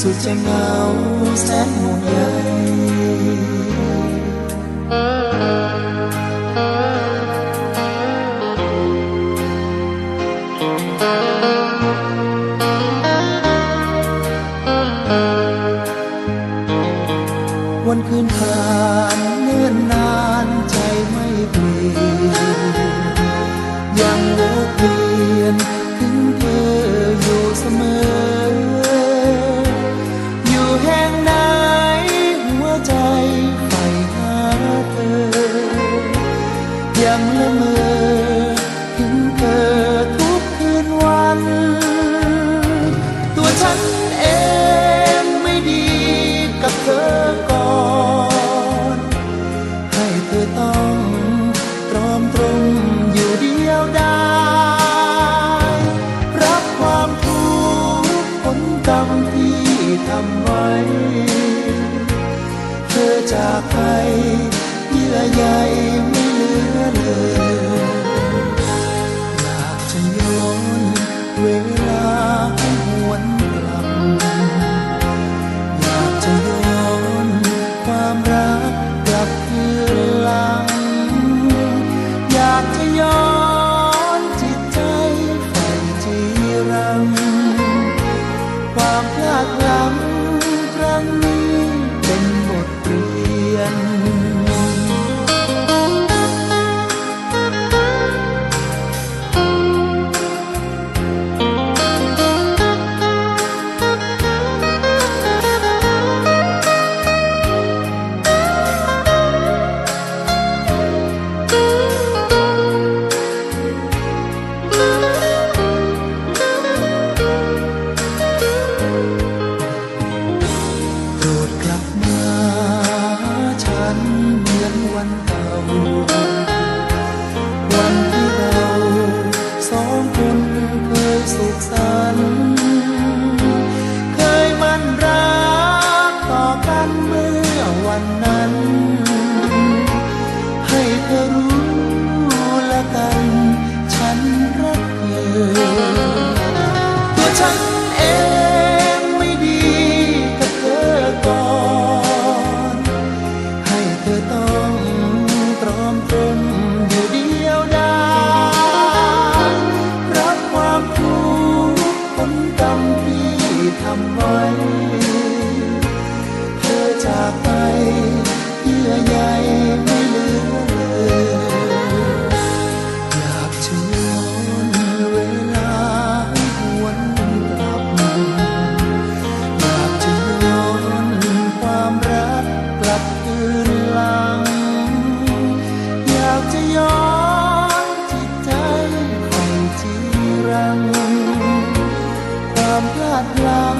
สุดจะเหงาแสนห่วงใยวันคืนผ่านเนิ่นนานใจไม่เปลี่ยนยังวกเวียน ยังละเมอถึงเธอทุกคืนวัน ตัวฉันเองไม่ดีกับเธอก่อน ให้เธอต้องตรอมตรงอยู่เดียวได้รับความทุกข์ผลกรรมที่ทำไว้ เธอจากไปเยื่อใยากหลังครั้ง ไหม เธอจากไปเยื่อใยไม่เหลือเลยอยากจะย้อนเวลาหวนกลับ อยากจะย้อนความรักกลับคืนหลัง อยากจะย้อน ความพลาดหลัง